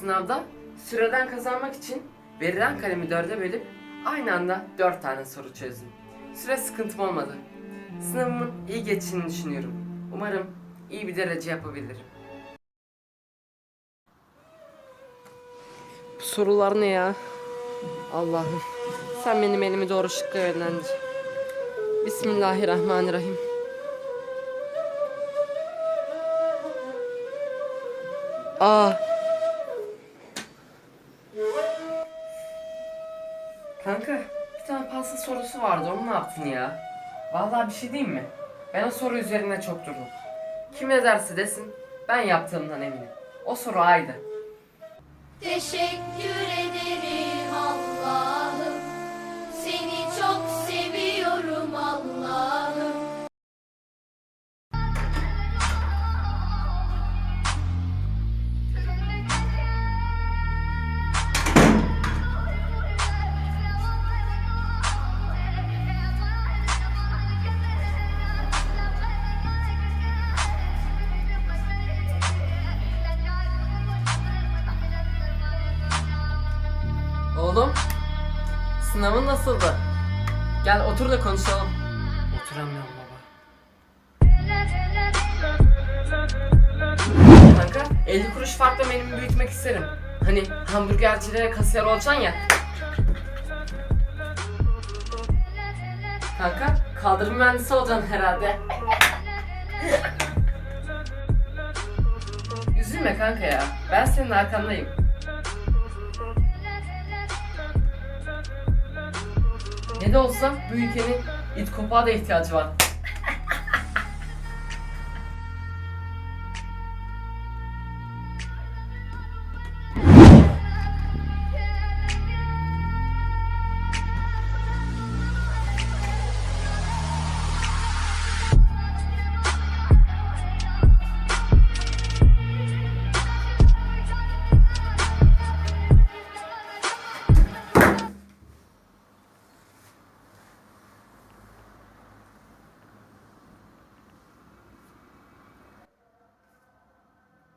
Sınavda süreden kazanmak için verilen kalemi dörde bölüp aynı anda dört tane soru çözdüm. Süre sıkıntım olmadı. Sınavımın iyi geçtiğini düşünüyorum. Umarım iyi bir derece yapabilirim. Bu sorular ne ya? Allah'ım sen benim elimi doğru şıkka yönlendir. Bismillahirrahmanirrahim. Aa. Kanka bir tane pasta sorusu vardı onu ne yaptın ya? Vallahi bir şey diyeyim mi? Ben o soru üzerine çok durdum. Kim ne derse desin ben yaptığımdan eminim. O soru aydı. Teşekkür ederim Oğlum sınavın nasıldı? Gel otur da konuşalım. Oturamıyorum baba. Kanka 50 kuruş farkla menümü büyütmek isterim. Hani hamburgercilere kasiyer olacaksın ya. Kanka kaldırım mühendisi olacaksın herhalde. Üzülme kanka ya. Ben senin arkandayım. Ne de olsa bu ülkenin it kopağa da ihtiyacı var.